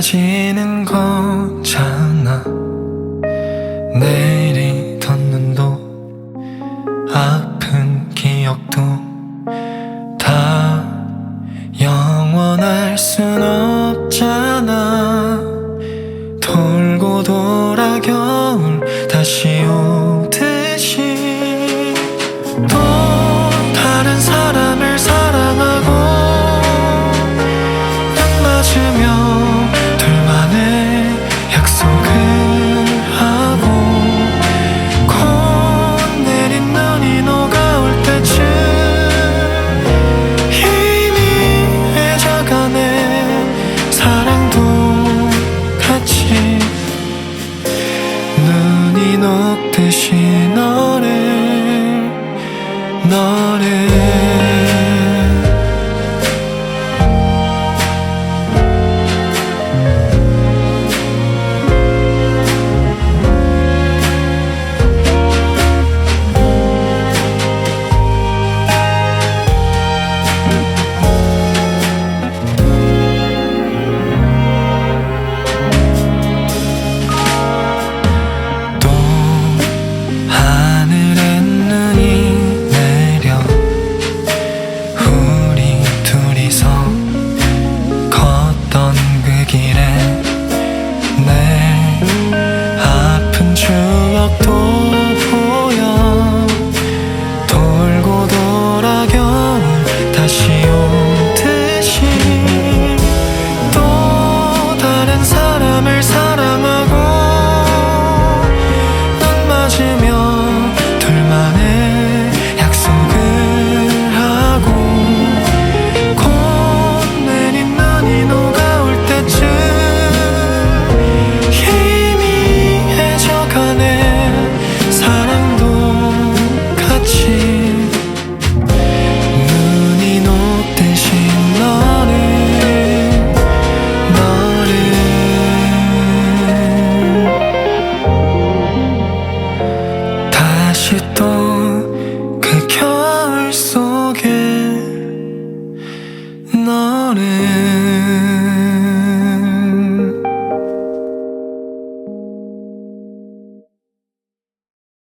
사라지는 거잖아. 내리던 눈도 아픈 기억도 다 영원할 순 없잖아. 돌고 돌아 겨울 다시 오 녹듯이 너를 너를